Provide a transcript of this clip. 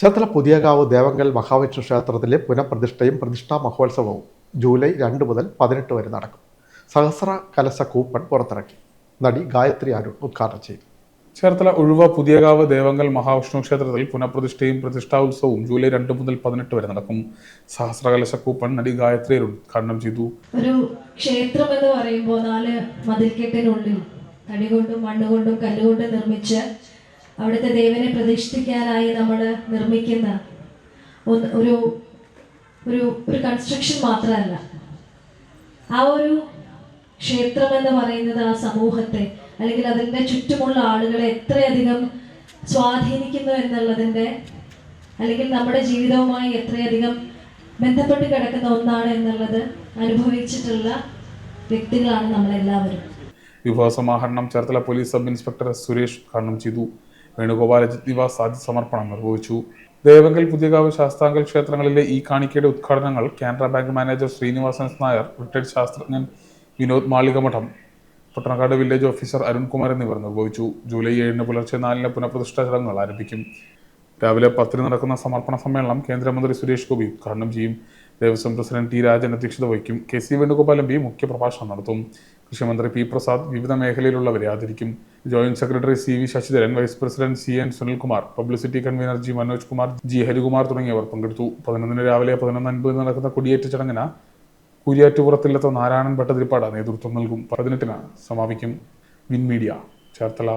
ചേർത്തല പുതിയകാവ് ദേവങ്കൽ മഹാവിഷ്ണു ക്ഷേത്രത്തിലെ പുനഃപ്രതിഷ്ഠയും പ്രതിഷ്ഠാ മഹോത്സവവും ജൂലൈ രണ്ട് മുതൽ പതിനെട്ട് വരെ നടക്കും. സഹസ്ര കലശ കൂപ്പൺ പുറത്തിറക്കി. നടി ഗായത്രി അരുൺ ഉദ്ഘാടനം ചെയ്തു. ചേർത്തല ഒഴിവ പുതിയകാവ് ദേവങ്കൽ മഹാവിഷ്ണു ക്ഷേത്രത്തിൽ പുനഃപ്രതിഷ്ഠയും പ്രതിഷ്ഠാ ഉത്സവവും ജൂലൈ രണ്ട് മുതൽ പതിനെട്ട് വരെ നടക്കും. സഹസ്രകലശ കൂപ്പൺ നടി ഗായത്രി അരുൺ ഉദ്ഘാടനം ചെയ്തു. ഒരു ക്ഷേത്രം എന്ന് പറയുമ്പോൾ നാല് മതിൽക്കെട്ടിനുള്ളിൽ തടി കൊണ്ടും മണ്ണുകൊണ്ടും കല്ലുകൊണ്ടും നിർമ്മിച്ച് അവിടുത്തെ ദേവനെ പ്രതിഷ്ഠിക്കാനായി നമ്മൾ നിർമ്മിക്കുന്ന ഒരു ഒരു ഒരു കൺസ്ട്രക്ഷൻ മാത്രമല്ല. ആ ഒരു ക്ഷേത്രം എന്ന് പറയുന്നത് ആ സമൂഹത്തെ അല്ലെങ്കിൽ അതിന്റെ ചുറ്റുമുള്ള ആളുകളെ എത്രയധികം സ്വാധീനിക്കുന്നു എന്നുള്ളതിന്റെ അല്ലെങ്കിൽ നമ്മുടെ ജീവിതവുമായി എത്രയധികം ബന്ധപ്പെട്ട് കിടക്കുന്ന ഒന്നാണ് എന്നുള്ളത് അനുഭവിച്ചിട്ടുള്ള വ്യക്തികളാണ് നമ്മളെല്ലാവരും. വിഭവ സമാഹരണം Cherthala police sub inspector Suresh ഉദ്ഘാടനം ചെയ്തു. വേണുഗോപാൽ ജിത്നിവാസ് ആദ്യ സമർപ്പണം നിർവഹിച്ചു. ദേവങ്കൽ പുതിയകാവ് ശാസ്താങ്കൽ ക്ഷേത്രങ്ങളിലെ ഈ കാണിക്കയുടെ ഉദ്ഘാടനങ്ങൾ Canara bank manager Sreenivasan Nair retired ശാസ്ത്രജ്ഞൻ വിനോദ് മാളികമഠം പട്ടണക്കാട് വില്ലേജ് ഓഫീസർ അരുൺകുമാർ എന്നിവർ നിർവഹിച്ചു. ജൂലൈ ഏഴിന് പുലർച്ചെ നാലിന് പുനഃപ്രതിഷ്ഠാ ചടങ്ങുകൾ ആരംഭിക്കും. രാവിലെ പത്തിന് നടക്കുന്ന സമർപ്പണ സമ്മേളനം കേന്ദ്രമന്ത്രി സുരേഷ് ഗോപി ഉദ്ഘാടനം ചെയ്യും. ദേവസ്വം പ്രസിഡന്റ് ടി രാജൻ അധ്യക്ഷത വഹിക്കും. K C Venugopal M P മുഖ്യപ്രഭാഷണം നടത്തും. കൃഷിമന്ത്രി പി പ്രസാദ് വിവിധ മേഖലയിലുള്ളവരെ ആദരിക്കും. Joint secretary C V Sasidharan vice president C N Sunilkumar publicity convener G Manoj Kumar G Harikumar തുടങ്ങിയവർ പങ്കെടുത്തു. പതിനൊന്നിന് രാവിലെ പതിനൊന്ന് അൻപതിന് നടക്കുന്ന കൊടിയേറ്റ ചടങ്ങിന് കുരിയാറ്റുപുറത്തിലെത്ത നാരായണൻ ഭട്ടതിരിപ്പാട് നേതൃത്വം നൽകും. പതിനെട്ടിന് സമാപിക്കും വിൻ മീഡിയ. ചേർത്തല.